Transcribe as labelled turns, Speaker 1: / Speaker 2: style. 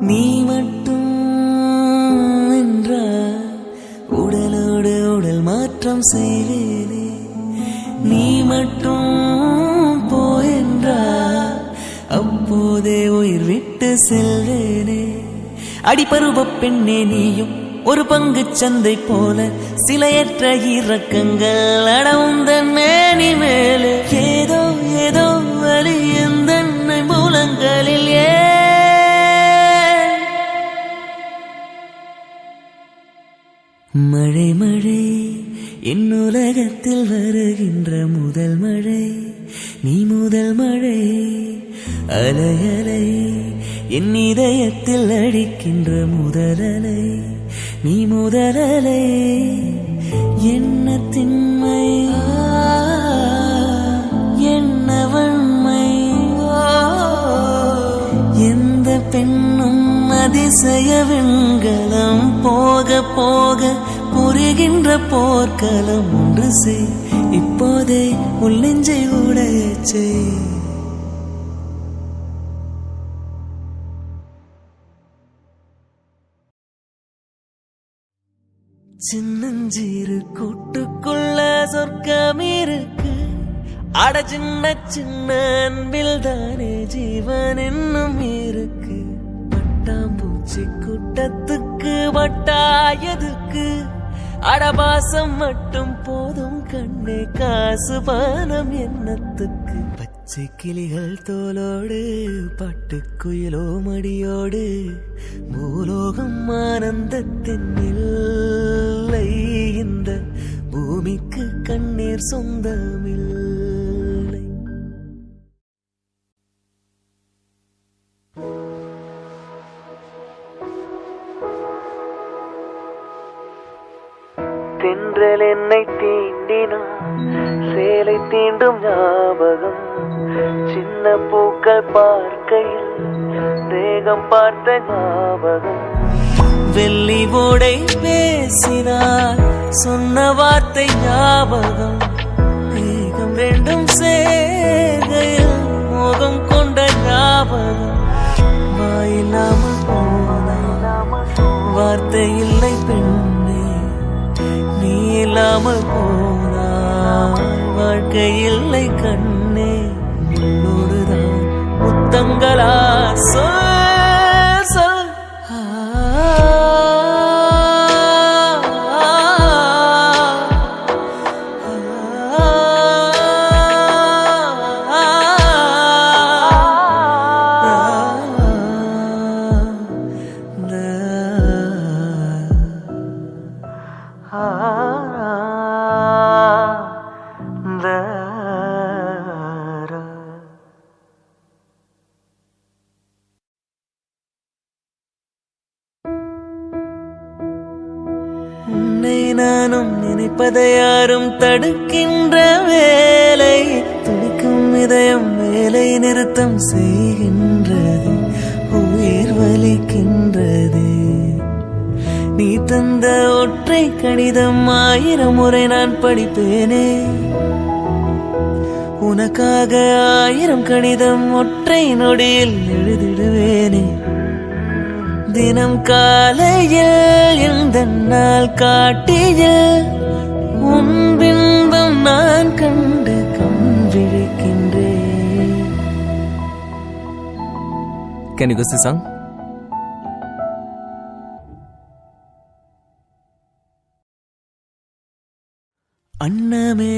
Speaker 1: நீ மட்டும் என்றால் உடலோடு உடல் மாற்றம் செய்வேனே. நீ மட்டும் போயென்றா அப்போதே உயிர் விட்டு செல்வேனே. அடிபருவ பெண்ணே நீயும் ஒரு பங்கு சந்தை போல சிலையற்ற இறக்கங்கள் அடவுந்த மேனி மேலே ஏதோ ஏதோ மழை மழை. என் உலகத்தில் வருகின்ற முதல் மழை. நீ முதல் மழை. அலை அலை. என் இதயத்தில் அடிக்கின்ற முதல் அலை. நீ முதல் அலை. என்ன திண்மை என்ன வன்மை. எந்த பெண்ணும் அதிசய வெண்கலம் போக போக புரிகின்ற போர்க்களம் ஒன்று செய். இப்போதே உள்ளெஞ்சை உடைய செய். சின்னஞ்சீரு கூட்டுக்குள்ள சொர்க்கம் இருக்கு. அட சின்ன சின்ன அன்பில் தானே ஜீவன் இன்னும் இருக்கு. பட்டாம்பூச்சி கூட்டத்துக்கு வட்டாயதுக்கு அடபாசம் மட்டும் போதும் கண்ணே காசு பானம் எண்ணத்துக்கு பச்சை கிளிகள் தோலோடு பட்டுக்குயிலோ மடியோடு பூலோகம் ஆனந்தத்தின் இல்லை இந்த பூமிக்கு கண்ணீர் சொந்த தென்றல் என்னை தீண்டினான் சேலை தீண்டும் ஞாபகம் சின்ன பூக்கள் பார்க்கையில் தேகம் பார்த்த ஞாபகம். வெள்ளி ஓடை பேசினார். சொன்ன வார்த்தை ஞாபகம். தேகம் ரெண்டும் சேர்கையில் முத்தங்களா சொல் சொல். ஆ, உன்னை நானும் நினைப்பதை யாரும் தடுக்கின்ற வேலை. துடிக்கும் இதயம் வேலை நிறுத்தம் செய்கின்றது உயிர் வலிக்கின்றது. நீ தந்த ஒற்றை கடிதம் ஆயிரம் முறை நான் படிப்பேனே. உனக்காக ஆயிரம் கடிதம் ஒற்றை நொடியில் எழுதிடுவேனே. தினம் காலையில் இந்த நாள் காட்டிய உன் பின்பம் நான் கண்டு கண் விழிக்கின்றேன்
Speaker 2: Can you song?
Speaker 1: அன்னமே